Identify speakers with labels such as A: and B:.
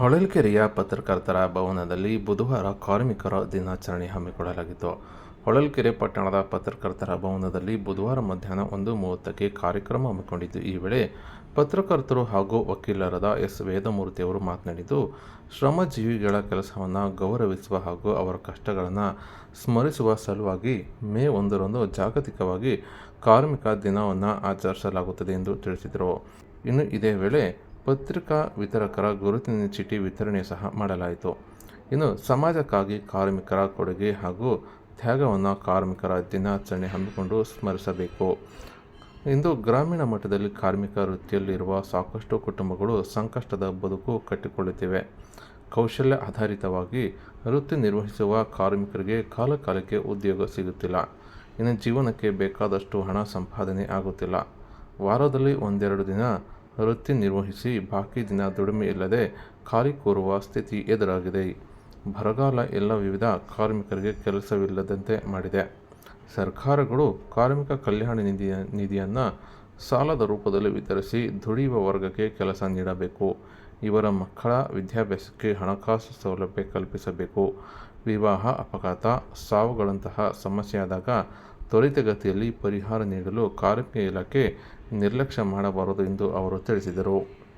A: ಹೊಳಲ್ಕೆರೆಯ ಪತ್ರಕರ್ತರ ಭವನದಲ್ಲಿ ಬುಧವಾರ ಕಾರ್ಮಿಕರ ದಿನಾಚರಣೆ ಹಮ್ಮಿಕೊಳ್ಳಲಾಗಿತ್ತು. ಹೊಳಲ್ಕೆರೆ ಪಟ್ಟಣದ ಪತ್ರಕರ್ತರ ಭವನದಲ್ಲಿ ಬುಧವಾರ ಮಧ್ಯಾಹ್ನ ಒಂದು ಮೂವತ್ತಕ್ಕೆ ಕಾರ್ಯಕ್ರಮ ಹಮ್ಮಿಕೊಂಡಿದ್ದು, ಈ ವೇಳೆ ಪತ್ರಕರ್ತರು ಹಾಗೂ ವಕೀಲರಾದ ಎಸ್. ವೇದಮೂರ್ತಿಯವರು ಮಾತನಾಡಿದ್ದು, ಶ್ರಮಜೀವಿಗಳ ಕೆಲಸವನ್ನು ಗೌರವಿಸುವ ಹಾಗೂ ಅವರ ಕಷ್ಟಗಳನ್ನು ಸ್ಮರಿಸುವ ಸಲುವಾಗಿ ಮೇ ಒಂದರಂದು ಜಾಗತಿಕವಾಗಿ ಕಾರ್ಮಿಕ ದಿನವನ್ನು ಆಚರಿಸಲಾಗುತ್ತದೆ ಎಂದು ತಿಳಿಸಿದರು. ಇನ್ನು ಇದೇ ವೇಳೆ ಪತ್ರಿಕಾ ವಿತರಕರ ಗುರುತಿನ ಚೀಟಿ ವಿತರಣೆ ಸಹ ಮಾಡಲಾಯಿತು. ಇನ್ನು ಸಮಾಜಕ್ಕಾಗಿ ಕಾರ್ಮಿಕರ ಕೊಡುಗೆ ಹಾಗೂ ತ್ಯಾಗವನ್ನು ಕಾರ್ಮಿಕರ ದಿನಾಚರಣೆ ಹಮ್ಮಿಕೊಂಡು ಸ್ಮರಿಸಬೇಕು. ಇಂದು ಗ್ರಾಮೀಣ ಮಟ್ಟದಲ್ಲಿ ಕಾರ್ಮಿಕ ವೃತ್ತಿಯಲ್ಲಿರುವ ಸಾಕಷ್ಟು ಕುಟುಂಬಗಳು ಸಂಕಷ್ಟದ ಬದುಕು ಕಟ್ಟಿಕೊಳ್ಳುತ್ತಿವೆ. ಕೌಶಲ್ಯ ಆಧಾರಿತವಾಗಿ ವೃತ್ತಿ ನಿರ್ವಹಿಸುವ ಕಾರ್ಮಿಕರಿಗೆ ಕಾಲಕಾಲಕ್ಕೆ ಉದ್ಯೋಗ ಸಿಗುತ್ತಿಲ್ಲ. ಇನ್ನು ಜೀವನಕ್ಕೆ ಬೇಕಾದಷ್ಟು ಹಣ ಸಂಪಾದನೆ ಆಗುತ್ತಿಲ್ಲ. ವಾರದಲ್ಲಿ ಒಂದೆರಡು ದಿನ ವೃತ್ತಿ ನಿರ್ವಹಿಸಿ ಬಾಕಿ ದಿನ ದುಡಿಮೆ ಇಲ್ಲದೆ ಖಾಲಿ ಕೂರುವ ಸ್ಥಿತಿ ಎದುರಾಗಿದೆ. ಬರಗಾಲ ಎಲ್ಲ ವಿವಿಧ ಕಾರ್ಮಿಕರಿಗೆ ಕೆಲಸವಿಲ್ಲದಂತೆ ಮಾಡಿದೆ. ಸರ್ಕಾರಗಳು ಕಾರ್ಮಿಕ ಕಲ್ಯಾಣ ನಿಧಿಯ ನಿಧಿಯನ್ನು ಸಾಲದ ರೂಪದಲ್ಲಿ ವಿತರಿಸಿ ದುಡಿಯುವ ವರ್ಗಕ್ಕೆ ಕೆಲಸ ನೀಡಬೇಕು. ಇವರ ಮಕ್ಕಳ ವಿದ್ಯಾಭ್ಯಾಸಕ್ಕೆ ಹಣಕಾಸು ಸೌಲಭ್ಯ ಕಲ್ಪಿಸಬೇಕು. ವಿವಾಹ, ಅಪಘಾತ, ಸಾವುಗಳಂತಹ ಸಮಸ್ಯೆಯಾದಾಗ ತ್ವರಿತಗತಿಯಲ್ಲಿ ಪರಿಹಾರ ನೀಡಲು ಕಾರ್ಮಿಕ ಇಲಾಖೆ ನಿರ್ಲಕ್ಷ್ಯ ಮಾಡಬಾರದು ಎಂದು ಅವರು ತಿಳಿಸಿದರು.